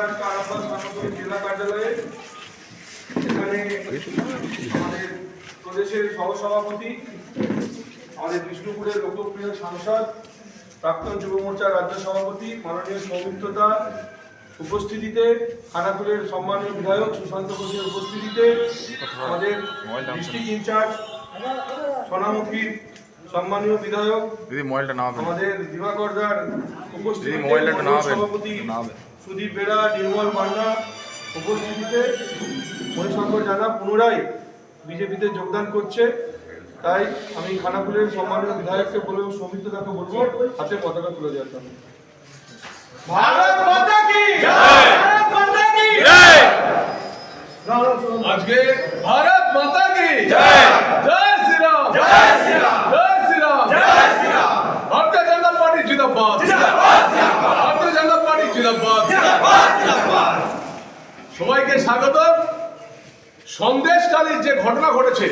আরামবাগ জেলা কার্যালয়ে এখানে আমাদের প্রদেশের সহসভাপতি আমাদের বিষ্ণুপুরের লোকপ্রিয় সাংসদ প্রাক্তন যুব মোর্চার রাজ্য সভাপতি মাননীয় উপস্থিতিতে খানাকুলের সম্মানীয় বিধায়ক সুশান্ত ঘোষের উপস্থিতিতে আমাদের ডিস্ট্রিক্ট ইনচার্জ সোনামুখীর সম্মানীয় বিধায়ক দিদি মোবাইলটা নামাবেন আমাদের দিবাকরদার মোবাইলটা নামাবেন। সভাপতি। সুদীপ বেড়া নির্মল পান্ডা উপস্থিতিতে মণিশঙ্কর জানা পুনরায় বিজেপিতে যোগদান করছে। তাই আমি খানাপুরের সম্মানীয় বিধায়ককে বলব সৌমিত্রদাকে বলব হাতে পতাকা তুলে দেওয়ার জন্য। ভারত মাতা কি ভারত মাতা কি আজকে ভারত মাতা কি? জয়! জয় শ্রীরাম! জয় শ্রীরাম জয় শ্রীরাম ভারতীয় জনতা পার্টি জিন্দাবাদ জিন্দাবাদ ভারতীয় জনতা পার্টি জিন্দাবাদ জিন্দাবাদ জিন্দাবাদ সবাইকে স্বাগত সন্দেশকালীর যে ঘটনা ঘটেছে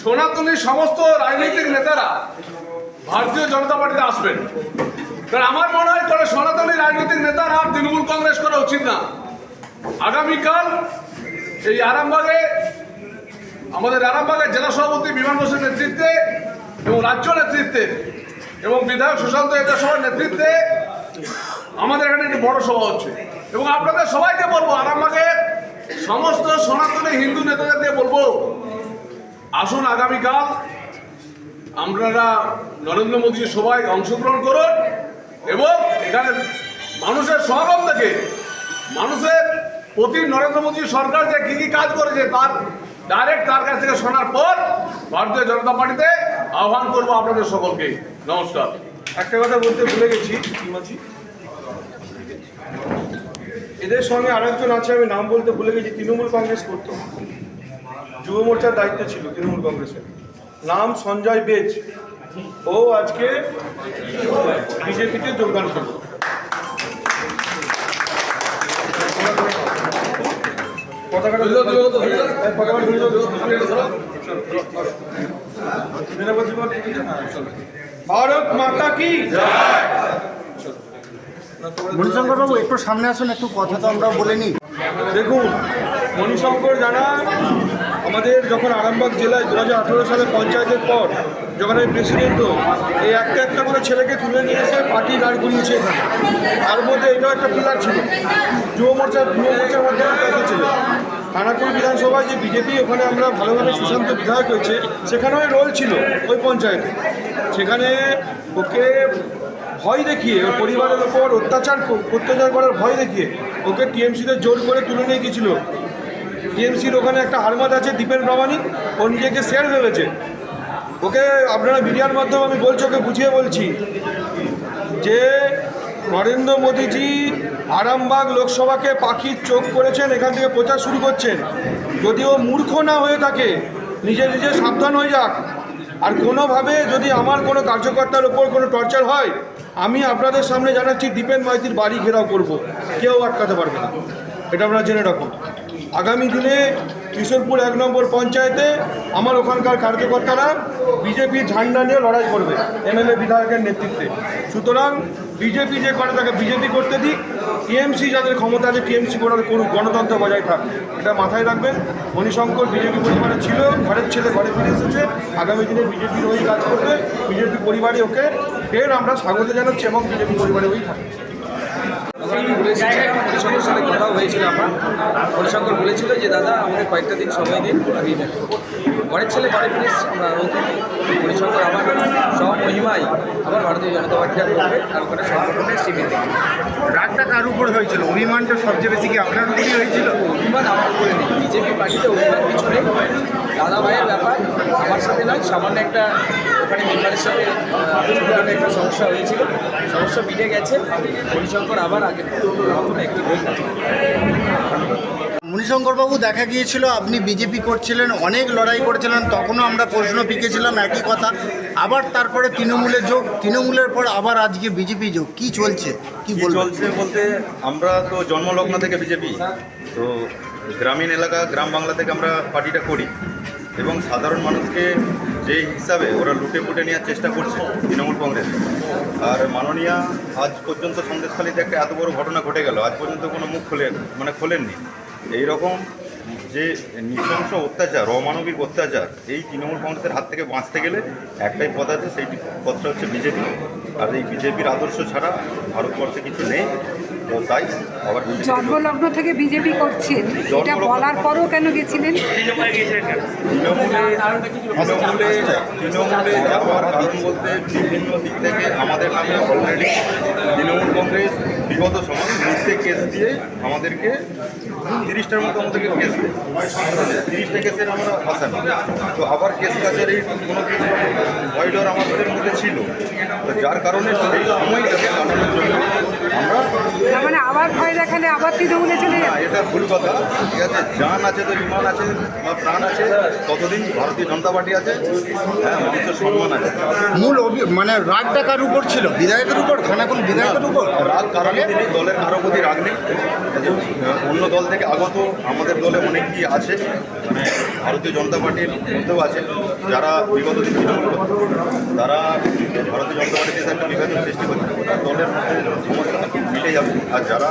সনাতনী সমস্ত রাজনৈতিক নেতারা ভারতীয় জনতা পার্টিতে আসবেন। কারণ আমার মনে হয় করে সনাতনী রাজনৈতিক নেতারা আর তৃণমূল কংগ্রেস করা উচিত না। আগামীকাল এই আরামবাগে, আমাদের আরামবাগের জেলা সভাপতি বিমান বসুর নেতৃত্বে এবং রাজ্য নেতৃত্বে এবং বিধায়ক সুশান্ত এটা সবার নেতৃত্বে আমাদের এখানে একটি বড় সভা হচ্ছে। এবং আপনাদের সবাইকে বলব আরামবাগের সমস্ত সনাতনী হিন্দু নেতাদেরকে বলব, আসুন আগামীকাল আপনারা নরেন্দ্র মোদীর সবাই অংশগ্রহণ করুন এবং এখানে মানুষের সমাগম থেকে মানুষের প্রতি নরেন্দ্র মোদী সরকার যে কী কী কাজ করেছে তার ডাইরেক্ট তার কাছ থেকে শোনার পর ভারতীয় জনতা পার্টিতে আহ্বান করব আপনাদের সকলকে। নমস্কার। একটা কথা বলতে ভুলে গেছি এদের সঙ্গে আরেকজন আছে আমি নাম বলতে ভুলে গেছি তৃণমূল কংগ্রেস করতো। যুব মোর্চার দায়িত্ব ছিল তৃণমূল কংগ্রেসের। নাম সঞ্জয় বেজ। ও আজকে বিজেপিতে যোগদান করল। ভারত ধরে দাও, ধরে দাও, ধরে দাও। এই পতাকাটা ধরে দাও। নিরাপদ জীবন। ভারত মাতা কি মণিশঙ্কর বাবু একটু সামনে আসুন, একটু কথা তো আমরা বলে নিই। দেখুন, মণিশঙ্কর জানা, আমাদের যখন আরামবাগ জেলায় দু হাজার আঠেরো সালে পঞ্চায়েতের পর যখন আমি প্রেসিডেন্ট এই একটা একটা করে ছেলেকে তুলে নিয়ে এসে পার্টি দাঁড় করিয়েছে এখানে। তার মধ্যে এটাও একটা পিলার ছিল। যুব মোর্চার যুব মোর্চার মাধ্যমে ছিল খানাকুল বিধানসভায় যে বিজেপি, ওখানে আমরা ভালোভাবে সুশান্ত বিধায়ক হয়েছে, সেখানেও রোল ছিল ওই পঞ্চায়েতে। সেখানে ওকে ভয় দেখিয়ে, ওর পরিবারের ওপর অত্যাচার অত্যাচার করার ভয় দেখিয়ে, ওকে টিএমসিতে জোর করে তুলে নিয়ে গেছিল টিএমসির ওখানে একটা হারমাত আছে, দীপেন প্রামাণিক ও নিজেকে শেয়ার ভেবেছে ওকে আপনারা মিডিয়ার মাধ্যমে আমি বলছি, ওকে বুঝিয়ে বলছি যে নরেন্দ্র মোদীজি আরামবাগ লোকসভাকে পাখির চোখ করেছেন, এখান থেকে প্রচার শুরু করছেন। যদিও মূর্খ না হয়ে থাকে, নিজে নিজে সাবধান হয়ে যাক। আর কোনোভাবে যদি আমার কোনো কার্যকর্তার ওপর কোনো টর্চার হয়, আমি আপনাদের সামনে জানাচ্ছি, দীপেন মাইতির বাড়ি ঘেরাও করব। কেউ আটকাতে পারবে না। এটা আপনারা জেনে রাখুন। আগামী দিনে কিশোরপুর এক নম্বর পঞ্চায়েতে আমার ওখানকার কার্যকর্তারা বিজেপি ঝান্ডা নিয়ে লড়াই করবে, এমএলএ বিধায়কের নেতৃত্বে। সুতরাং বিজেপি যে করে তাকে বিজেপি করতে দিক, টিএমসি যাদের ক্ষমতা আছে, টিএমসি করার করুক, গণতন্ত্র বজায় থাক। এটা মাথায় রাখবেন। মণিশঙ্কর বিজেপি পরিবারে ছিল, ঘরের ছেলে ঘরে ফিরে এসেছে। আগামী দিনে বিজেপির হয়ে কাজ করবে, বিজেপি পরিবারে ওকে। ফের আমরা স্বাগত জানাচ্ছি এবং বিজেপি পরিবারে ওই থাকবে। আমি বলে এসেছিলাম হরিশঙ্কর সাথে কথা হয়েছিল আমার। হরিশঙ্কর বলেছিল যে দাদা আমাকে কয়েকটা দিন সময় দিন আমি ঘরের ছেলে বাড়ি ফিরে হরিশঙ্কর আমার সব মহিমায় আবার ভারতীয় জনতা পার্টিটা করবে আর ওখানে সংগঠনের দেবে রাগটা কার উপর হয়েছিল? অভিমানটা সবচেয়ে বেশি কি আপনার উপরই হয়েছিল? অভিমান আমার উপরে নেই। বিজেপি পার্টিতে অভিমান কিছু নেই। দাদা ভাইয়ের ব্যাপার আমার সাথে নয় সামান্য একটা ওখানে মেম্বারের সাথে ছোটোখাটো একটা সমস্যা হয়েছিল। সমস্যা মিটে গেছে। হরিশঙ্কর আবার আগের নতুন একটি বই কাজ করবে। মণিশঙ্কর বাবু দেখা গিয়েছিল আপনি বিজেপি করছিলেন অনেক লড়াই করেছিলেন তখনও আমরা প্রশ্ন পিকেছিলাম একই কথা। আবার তারপরে তৃণমূলে যোগ তৃণমূলের পর আবার আজকে বিজেপি যোগ। কি চলছে? কি কি চলছে বলতে আমরা তো জন্মলগ্ন থেকে বিজেপি তো গ্রামীণ এলাকা গ্রাম বাংলা থেকে আমরা পার্টিটা করি। এবং সাধারণ মানুষকে যে হিসাবে ওরা লুটে পুটে নেওয়ার চেষ্টা করছে তৃণমূল কংগ্রেস। আর মাননীয়া আজ পর্যন্ত সন্দেশখালীতে একটা এত বড় ঘটনা ঘটে গেল, আজ পর্যন্ত কোনো মুখ খুলে মানে খোলেননি। এই রকম যে নৃশংস অত্যাচার, অমানবিক অত্যাচার, এই তৃণমূল কংগ্রেসের হাত থেকে বাঁচতে গেলে একটাই পথ আছে সেই পথটা হচ্ছে বিজেপি। আর এই বিজেপির আদর্শ ছাড়া ভারতবর্ষে কিছু নেই। জন্মলগ্ন থেকে বিজেপি করছেন এটা বলার পরও কেন গেছিলেন? তৃণমূলে যাওয়ার কারণ বলতে বিভিন্ন দিক থেকে আমাদের নামে অলরেডি তৃণমূল কংগ্রেস বিগত সময় মিথ্যে কেস দিয়ে আমাদেরকে তিরিশটার মতো আমাদেরকে কেস দেয় তিরিশটা কেসের আমরা আসামি তো আবার কেস কাছারির কোনো কিছু ভয় ডর আমাদের মধ্যে ছিল। তো যার কারণে সেই সময়টাকে কাটানোর জন্য আমরা মানে আবার ভয় দেখালে আবার তৃণমূলে চলে না এটা ভুল কথা। ঠিক আছে জান আছে তো ইমান আছে বা প্রাণ আছে ততদিন ভারতীয় জনতা পার্টি আছে। হ্যাঁ মানুষের সম্মান আছে। মূল অভি- মানে রাগটা কার উপর ছিল? বিধায়কের উপর? খানাকুল বিধায়কের উপর? রাগ কারণে তিনি দলের কারও প্রতি রাগ নেই। অন্য দল থেকে আগত আমাদের দলে অনেকেই আছে মানে ভারতীয় জনতা পার্টির মধ্যেও আছে, যারা বিগত দিন তারা ভারতীয় জনতা পার্টিতে একটা বিভাজন সৃষ্টি করছে। তার দলের মধ্যে সমস্যা যাবে আর যারা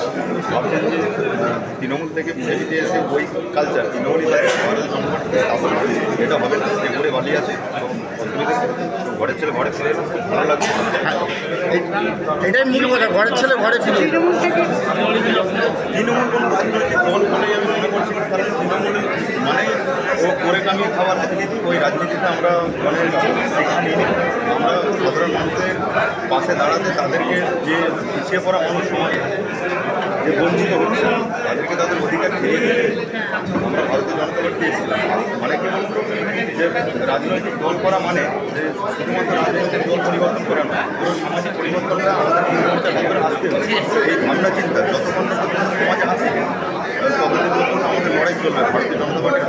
ভাবছেন যে তৃণমূল থেকে বিজেপিতে এসে ওই কালচার তৃণমূলই তাদের জনতা স্থাপন হবে এটা হবে না। সে ঘুরে বালি আছে অসুবিধা ঘরের ছেলে ঘরে ফিরে খুব ভালো লাগছে। এটাই মূল কথা ঘরের ছেলে ঘরে ফিরে তৃণমূল কোনো রাজনৈতিক দল বলেই আমি মনে করছি কারণ তৃণমূল মানে ও করে কামিয়ে খাওয়ার রাজনীতি ওই রাজনীতিতে আমরা মানে আমরা সাধারণ মানুষের পাশে দাঁড়াতে তাদেরকে যে পিছিয়ে পড়া মানুষ সমাজে যে বঞ্চিত হচ্ছে, তাদেরকে তাদের অধিকার খেয়ে আমরা ভারতীয় জনতা পার্টি এসেছিলাম। মানে কি বলতো? যে রাজনৈতিক দল করা মানে যে শুধুমাত্র রাজনৈতিক দল পরিবর্তন করা নয়, পুরো সামাজিক পরিবর্তনটা আমাদের পরিবর্তন ভিতরে আসতে হবে। এই ভাবনা চিন্তা যতক্ষণ না পর্যন্ত সমাজে আসে ততদিন আমাদের লড়াই চলবে, ভারতীয় জনতা পার্টির